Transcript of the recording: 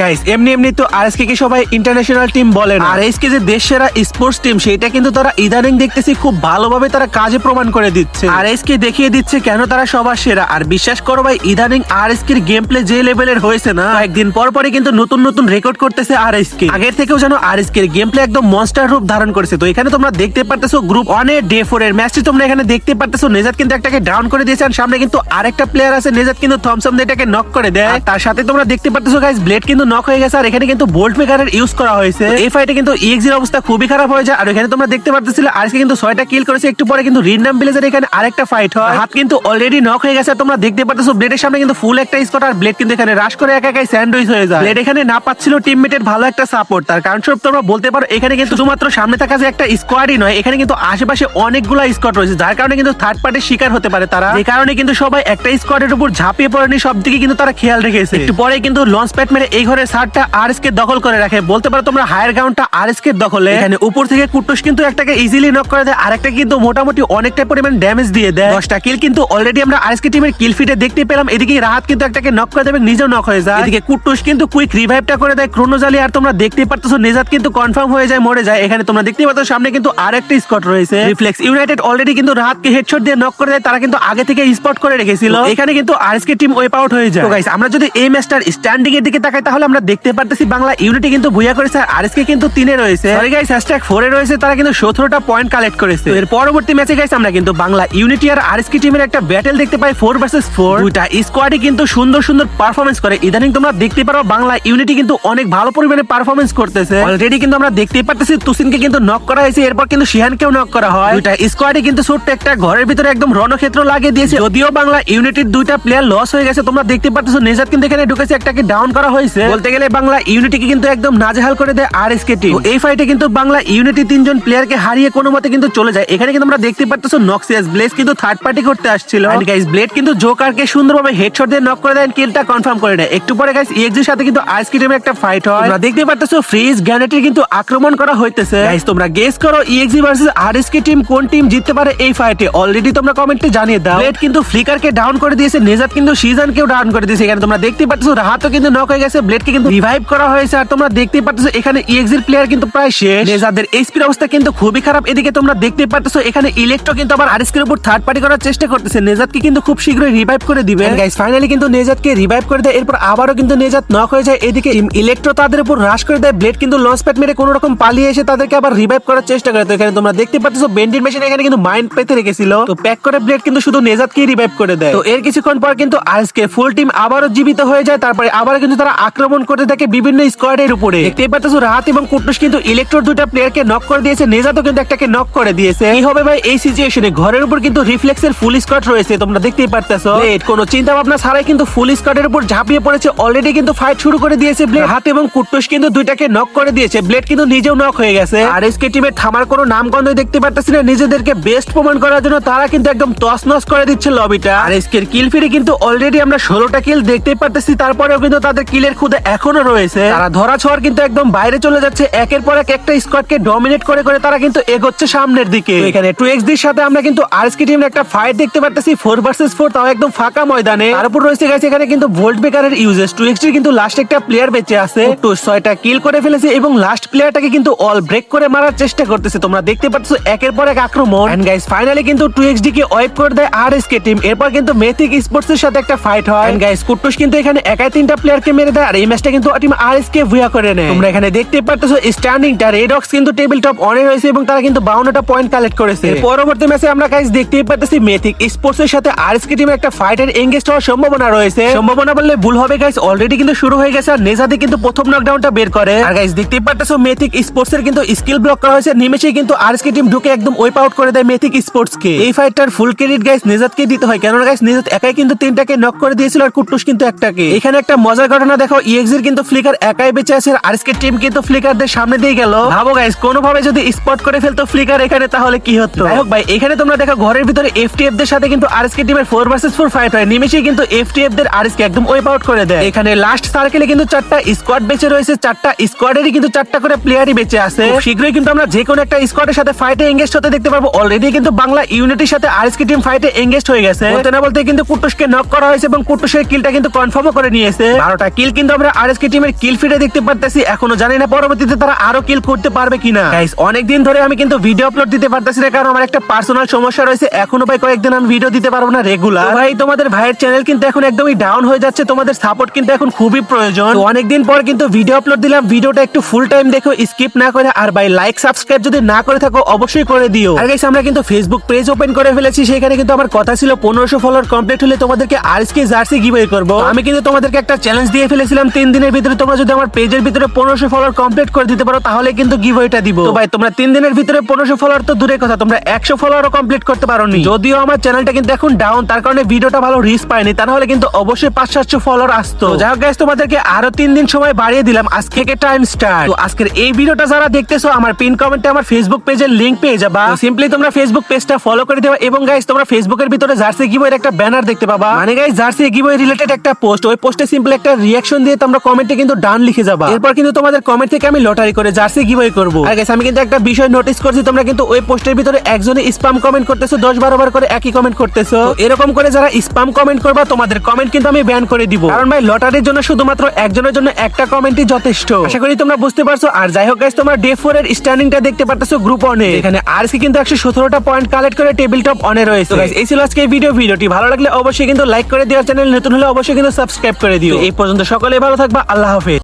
Guys এমনি এমনি তো আরএসকে কে সবাই ইন্টারন্যাশনাল টিম বলে না। আরএসকে যে দেশ সেরা স্পোর্টস টিম সেটা কিন্তু তারা ইদানিং দেখতেছি খুব ভালোভাবে তারা কাজে প্রমাণ করে দিচ্ছে। আরএসকে দেখিয়ে দিচ্ছে কেন তারা সবার সেরা। আর বিশ্বাস করো ভাই ইদানিং আরএসকে এর গেম প্লে যে লেভেলের হয়েছে না একদিন পর পরে কিন্তু নতুন নতুন রেকর্ড করতেছে আরএসকে। আগের থেকেও যেন আরএসকে এর গেম প্লে একদম মনস্টার রূপ ধারণ করেছে। তো এখানে তোমরা দেখতে পারতেছো গ্রুপ এর ডে ফোর এর ম্যাচটি তোমরা এখানে দেখতে পারতেছো। নেজাত কিন্তু একটাকে ডাউন করে দিয়েছে আর সামনে কিন্তু আরেকটা প্লেয়ার আছে। নেজাত কিন্তু থমসম এটাকে নক করে দেয়। তার সাথে তোমরা দেখতে পারতেছো গাইস ব্লেড কিন্তু নক হয়ে গেছে, আর এখানে কিন্তু বোল্ট মেকারের ইউজ করা হয়েছে। এই ফাইটে কিন্তু ইএক্সির অবস্থা খুবই খারাপ হয়ে যায় আর এখানে তোমরা দেখতে পারতেছিলে, আজকে কিন্তু ছয়টা কিল করেছে, একটু পরে কিন্তু রিন্নাম ভিলেজের এখানে আরেকটা ফাইট হয়। হাত কিন্তু অলরেডি নক হয়ে গেছে তোমরা দেখতে পারতেছো ব্লেডের সামনে কিন্তু ফুল একটা স্কট আর ব্লেড কিন্তু এখানে রাশ করে একা একাই স্যান্ডউইচ হয়ে যায়। ব্লেড এখানে না পাচ্ছিল টিমমেটের ভালো একটা সাপোর্ট তার কারণ স্বরূপ তোমরা বলতে পারো, এখানে কিন্তু শুধুমাত্র সামনে থাকা যে একটা স্কোয়াডই নয়, এখানে কিন্তু আশেপাশে অনেকগুলো স্কট রয়েছে, যার কারণে কিন্তু থার্ড পার্টির শিকার হতে পারে তারা। এই কারণে কিন্তু সবাই একটা স্কোয়াডের উপর ঝাঁপিয়ে পড়েনি সব দিকে কিন্তু তারা খেয়াল রেখেছে। একটু পরে কিন্তু লঞ্চ প্যাড মেরে এই ঘরের সারটা আর এস কে দখল করে রাখে। বলতে পারো তোমরা হায়ার গ্রাউন্ডটা আর এস কে দখলে। এখানে উপর থেকে কুটুস কিন্তু একটাকে ইজিলি নক করে দেয়। আরেকটা কিন্তু মোটামুটি অনেকটা পরিমাণ ড্যামেজ দিয়ে দেয়। দশটা কিল কিন্তু অলরেডি আমরা আর এস কে টিমের কিল ফিটে দেখতে পেলাম। এদিকে রাহাত কিন্তু একটাকে নক করে দেবে, নিজেও নক হয়ে যায়। এদিকে কুটুস কিন্তু কুইক রিভাইভটা করে দেয়। ক্রোনোজালি আর তোমরা দেখতে পারতেছো নেজাত কিন্তু কনফার্ম হয়ে যায়, মরে যায়। এখানে তোমরা দেখতে পাচ্ছ, সামনে কিন্তু আরেকটা স্কট রয়েছে। রিফ্লেক্স ইউনাইটেড অলরেডি কিন্তু রাহাতকে হেডশট দিয়ে নক করে দেয়। তারা কিন্তু আগে থেকে স্পট করে রেখেছিল। এখানে কিন্তু R S RSK team wipe out হয়ে যায়। আমরা যদি এই ম্যাচটার স্ট্যান্ডিং এর দিকে তাকাই, তাহলে আমরা দেখতে পারতেছি বাংলা ইউনিটি কিন্তু ভুইয়া করেছে আর আরএসকে কিন্তু তিনে রয়েছে। সরি গাইস হ্যাশট্যাগ ফোরে রয়েছে, তারা কিন্তু সতেরোটা পয়েন্ট কালেক্ট করেছে। এর পরবর্তী ম্যাচে গাইস আমরা কিন্তু বাংলা ইউনিটি আর আরএসকে টিমের একটা ব্যাটেল দেখতে পাই ফোর ভার্সেস ফোর দুইটা স্কোয়াডই কিন্তু সুন্দর সুন্দর পারফরমেন্স করে। ইদানিং তোমরা দেখতে পারো, বাংলা ইউনিটি কিন্তু অনেক ভালো পরিমাণে পারফরমেন্স করতেছে। অলরেডি কিন্তু আমরা দেখতে পারতেছি, তুসিনকে কিন্তু নক করা হয়েছে, এরপর কিন্তু শিহানকেও নক করা হয়। দুইটা স্কোয়াডে কিন্তু ছোট্ট একটা ঘরের ভিতরে একদম রণক্ষেত্র লাগিয়ে দিয়েছে। যদিও বাংলা ইউনিটির দুইটা প্লেয়ার লস হয়ে গেছে, তোমরা দেখতে পারতেছো নেজাত কিন্তু এখানে ঢুকেছে একটাকে ডাউন করা হয়েছে। বলতে গেলে বাংলা ইউনিটিকে কিন্তু একদম নাজেহাল করে দেয় আর এস কে টিম এই ফাইটে কিন্তু বাংলা ইউনিটি তিনজন প্লেয়ারকে হারিয়ে কোনো মতে কিন্তু চলে যায়। এখানে কিন্তু আমরা দেখতে পারতেছো নক্সিয়াস ব্লেস কিন্তু থার্ড পার্টি করতে আসছিল। গাইস ব্লেড কিন্তু জোকারকে সুন্দরভাবে হেডশট দিয়ে নক করে দেন কিলটা কনফার্ম করে নেয়। একটু পরে গাইস ইএক্সির সাথে কিন্তু আইস কে টিমের একটা ফাইট হয়। তোমরা দেখতে পারতেছো ফ্রিজ গ্যানেটের কিন্তু আক্রমণ করা হইতেছে। গাইস তোমরা গেস করো ইএক্সি ভার্সেস আরএসকে টিম কোন টিম জিততে পারে এই ফাইটে অলরেডি তোমরা কমেন্টে জানিয়ে দাও। ব্লেড কিন্তু ফ্লিকারকে ডাউন করে দিয়েছে নেজাত কিন্তু সিজনকেও ডাউন করে দিয়েছে। এখানে তোমরা দেখতে পাচ্ছ রাহাতও কিন্তু নক হয়ে গেছে ব্লেডকে কিন্তু রিভাইভ করা হয়েছে আর তোমরা দেখতে পাচ্ছ এখানে ইএক্সির প্লেয়ার কিন্তু প্রায় শেষ। নেজাদের এইচপির অবস্থা কিন্তু খুবই খারাপ। এদিকে তোমরা দেখতে পাচ্ছ এখানে ইলেকট্রো কিন্তু আবার আরএসকের উপর থার্ড পার্টি করার চেষ্টা করতেছে। নেজাতকে কিন্তু খুব শীঘ্রই রিভাইভ করে দিবে। গাইস ফাইনালি কিন্তু নেজাতকে রিভাইভ করে দেয়। এরপর আবারও কিন্তু নেজাত নক হয়ে যায়। এদিকে ইলেকট্রো তাদের উপর হ্রাস করে দেয়। ব্লেড কিন্তু লঞ্চ প্যাড মেরে কোনো রকম পালিয়ে এসে তাদেরকে আবার রিভাইভ করার চেষ্টা করে। তো এখানে তোমরা দেখতে পাচ্ছ বেন্ডিং মেশিন এখানে কিন্তু মাইন্ড পেতে রেখেছিল। তো প্যাক করে ব্লেড কিন্তু শুধু নেজাদকেই রিভাইভ করে দেয়। তো এর কিছুক্ষণ পর কিন্তু আজকে ফুল টিম আবারও জীবিত হয়ে যায়। তারপরে আবার কিন্তু তারা আক্রমণ করতে থাকে বিভিন্ন স্কোয়াডের উপরে। দেখতেই পাচ্ছ, রাহাত এবং কুটুস কিন্তু ইলেকট্রোর দুইটা প্লেয়ারকে নক করে দিয়েছে নেজাতও কিন্তু একটাকে নক করে দিয়েছে। এই হবে ভাই এই সিচুয়েশনে ঘরের উপর কিন্তু রিফ্লেক্সের ফুল স্কোয়াড রয়েছে, তোমরা দেখতেই পারতেছো। ব্লেড কোনো চিন্তা ভাবনা ছাড়াই কিন্তু ফুল স্কোয়াডের উপর ঝাঁপিয়ে পড়েছে অলরেডি কিন্তু ফাইট শুরু করে দিয়েছে ব্লেড হাত এবং কুটুস কিন্তু দুইটাকে নক করে দিয়েছে ব্লেড কিন্তু নিজেও নক হয়ে গেছে। আর এসকে টিমের থামার কোনো নামগন্ধ দেখতে পারতেছি না, নিজেদেরকে বেস্ট প্রমাণ করার জন্য তারা কিন্তু একদম তছনছ করে দিচ্ছে লবিটা আর এসকের কিল ফিরে কিন্তু অলরেডি আমরা ষোলোটা কিল দেখতেই পারতেছি, তারপরেও কিন্তু তাদের কিলের খুদে এখনও রয়েছে। তারা ধরা ছোঁয়ার কিন্তু একদম বাইরে চলে যাচ্ছে। একের পর এক একটা স্কোয়াডকে ডমিনেট করে করে তারা কিন্তু এগোচ্ছে সামনের দিকে। এখানে টু এক্স ডির সাথে আমরা কিন্তু আর আরএসকে টিমের একটা ফাইট দেখতে পারতেছি। ফোর ভার্সেস ফোর তাও একদম ফাঁকা ময়দানে। তারপর রয়েছে গেছে এখানে কিন্তু ভোল্ট বেকারের ইউজেস টু এক্স কিন্তু লাস্ট একটা প্লেয়ার বেঁচে আছে। তো ছয়টা কিল করে ফেলেছে এবং লাস্ট প্লেয়ারটাকে কিন্তু অল ব্রেক করে মারার চেষ্টা করতেছে। তোমরা দেখতে পাচ্ছ একের পর এক আক্রমণ। এন্ড গাইস ফাইনালি কিন্তু two X D K wipe করে দেয় আর আরএসকে টিম এরপর কিন্তু মেথিক স্পোর্টস এর সাথে একটা ফাইট হয়। এন্ড গাইস কুটুস কিন্তু এখানে একাই তিনটা প্লেয়ারকে মেরে দেয়। আর এই ম্যাচটা কিন্তু টিম আরএসকে ভুয়া করে নেয়। তোমরা এখানে দেখতে পাচ্ছ স্ট্যান্ডিংটা রেড অক্স কিন্তু টেবিল টপ অনে রয়েছে এবং তারা কিন্তু বাউন্নটা পয়েন্ট কালেক্ট করেছে। পরবর্তী ম্যাচে আমরা গাইস দেখতেই মেথিক স্পোর্টস এর সাথে আরএসকে একটা ফাইটের এঙ্গেজ হওয়ার সম্ভাবনা রয়েছে। সম্ভাবনা বললে ভুল হবে গাইস অলরেডি কিন্তু শুরু হয়ে গেছে আর নেজাদি কিন্তু প্রথম নকডাউনটা বের করে। আর গাইস দেখতেই পাচ্ছ মেথিক স্পোর্টস এর কিন্তু স্কিল ব্লক করা হয়েছে। নিমেষেই কিন্তু আরএসকে টিম ঢুকে একদম ওয়েপ আউট করে দেয় মেথিক স্পোর্টস কে এই ফাইটটার ফুল ক্রেডিট গাইস নেজাদকে দিতে হয়। কেননা গাইস নেজাদ একাই কিন্তু তিনটাকে নক করে দিয়েছিল আর কুটুস কিন্তু একটাকে। এখানে একটা মজার ঘটনা দেখো ইএক্সির কিন্তু ফ্লিকার একাই বেঁচে আছে আর আরএসকে টিম কিন্তু ফ্লিকারদের সামনে দিয়ে গেল। ভাবো গাইস কোনোভাবে যদি স্পট করে ফেলতো ফ্লিকার এখানে, তাহলে কি হতো? হোক ভাই, এখানে তোমরা দেখো ঘরের ভিতরে এফটিএফ দের সাথে কিন্তু আরএসকে টিমের ফোর ভার্সেস ফোর ফাইট হয়। নিমেষেই কিন্তু এফটিএফ দের আরএসকে একদম ওয়েপ আউট করে দেয়। এখানে লাস্ট সার্কেলে কিন্তু চারটা স্কোয়াড বেঁচে রয়েছে, চারটা স্কোয়াডেরই কিন্তু চারটা করে প্লেয়ারই বেঁচে আছে। শীঘ্রই কিন্তু আমরা যে কোনো একটা স্কোয়াডের সাথে ফাইটে এঙ্গেজ হতে দেখতে পারব অলরেডি কিন্তু বাংলা ইউনিটির সাথে আরএসকে টিম ফাইটে এঙ্গেজ হয়ে গেছে। বলতে না বলতে কিন্তু কুটুসকে নক করা হয়েছে এবং কুটুসের কিলটা কিন্তু কনফার্মও করে নিয়েছে। বারোটা কিল কিন্তু আমরা আমরা আরএসকে টিমের কিল ফিডে দেখতে পারতেছি, এখনও জানি না পরবর্তীতে তারা আরও কিল করতে পারবে কিনা। গাইস অনেকদিন ধরে আমি কিন্তু ভিডিও আপলোড দিতে পারতেছি না, কারণ আমার একটা পার্সোনাল সমস্যা রয়েছে, এখনও ভাই কয়েকদিন আমি ভিডিও দিতে পারব না রেগুলার ভাই, তোমাদের ভাইয়ের চ্যানেল কিন্তু এখন একদমই ডাউন হয়ে যাচ্ছে, তোমাদের সাপোর্ট কিন্তু এখন খুবই প্রয়োজন। অনেকদিন পর কিন্তু ভিডিও আপলোড দিলাম ভিডিওটা একটু ফুল টাইম দেখো স্কিপ না করে, আর ভাই লাইক সাবস্ক্রাইব যদি না করে থাকো, অবশ্যই করে দিও। আর গাইস আমরা কিন্তু ফেসবুক পেজ ওপেন করে ফেলেছি, সেখানে কিন্তু আমার কথা ছিল, পনেরোশো ফলোয়ার কমপ্লিট হলে তোমাদেরকে আরএসকে জার্সি গিভওয়ে করব। আমি কিন্তু তোমাদেরকে একটা চ্যালেঞ্জ দিয়ে ফেলেছিলাম তিন দিনের ভিতরে তোমরা যদি আমার পেজের ভিতরে পনেরোশো ফলোয়ার কমপ্লিট করে দিতে পারো তাহলে কিন্তু গিভওয়েটা দিব। তো ভাই তোমরা তিন দিনের ভিতরে পনেরোশো ফলোয়ার তো দূরের কথা তোমরা একশো ফলোয়ারও কমপ্লিট করতে পারোনি। যদিও আমার চ্যানেলটা কিন্তু এখন ডাউন তার কারণে ভিডিওটা ভালো রিচ পায়নি তা নাহলে কিন্তু অবশ্যই পাঁচ সাতশো ফলোয়ার আসতো যাই হোক guys, তোমাদেরকে আরও তিন দিন সময় বাড়িয়ে দিলাম আজ থেকে টাইম স্টার্ট তো আজকের এই ভিডিওটা যারা দেখতেছো আমার পিন কমেন্টে আমার ফেসবুক পেজের লিংক পেয়ে যাবা। সিম্পলি তোমরা ফেসবুক পেজটা ফলো করে দেবা এবং গাইস তোমরা ফেসবুকের ভিতরে জার্সি গিবয়ের একটা ব্যানার দেখতে পাবা। মানে গাইস জার্সি গিবয় রিলেটেড একটা পোস্ট ওই পোস্টে সিম্পলি একটা রিয়াকশন দিয়ে তোমরা কমেন্টে কিন্তু ডান লিখে যাবা। এরপর কিন্তু তোমাদের কমেন্ট থেকে আমি লটারি করে জার্সি গিবয় করব। আর গাইস আমি কিন্তু একটা বিষয় নোটিস করছি তোমরা কিন্তু ওই পোস্টের ভিতরে একজনে স্পাম কমেন্ট করতেছো দশ বারো বার করে একই কমেন্ট করতেছো। এরকম করে যারা স্পাম কমেন্ট করবা তোমাদের কমেন্ট কিন্তু আমি ব্যান করে দিব। কারণ ভাই লটারির জন্য শুধুমাত্র একজনের জন্য একটা কমেন্টই যথেষ্ট। আশা করি তোমরা বুঝতে পারছ। আর যাই হোক গাইস তোমরা ডে ফোর এর স্ট্যান্ডিংটা দেখতে পারতেছো গ্রুপ অনে এখানে আর কিন্তু একশো সতেরোটা পয়েন্ট কালেক্ট করে টেবিল টপ অনে রয়েছে। তো guys, এই ছিল আজকে ভিডিও ভিডিওটি ভালো লাগলে অবশ্যই কিন্তু লাইক করে দেওয়ার চ্যানেল নতুন হলে অবশ্যই কিন্তু সাবস্ক্রাইব করে দিও। এই পর্যন্ত সকলে ভালো থাকবা আল্লাহ হাফেজ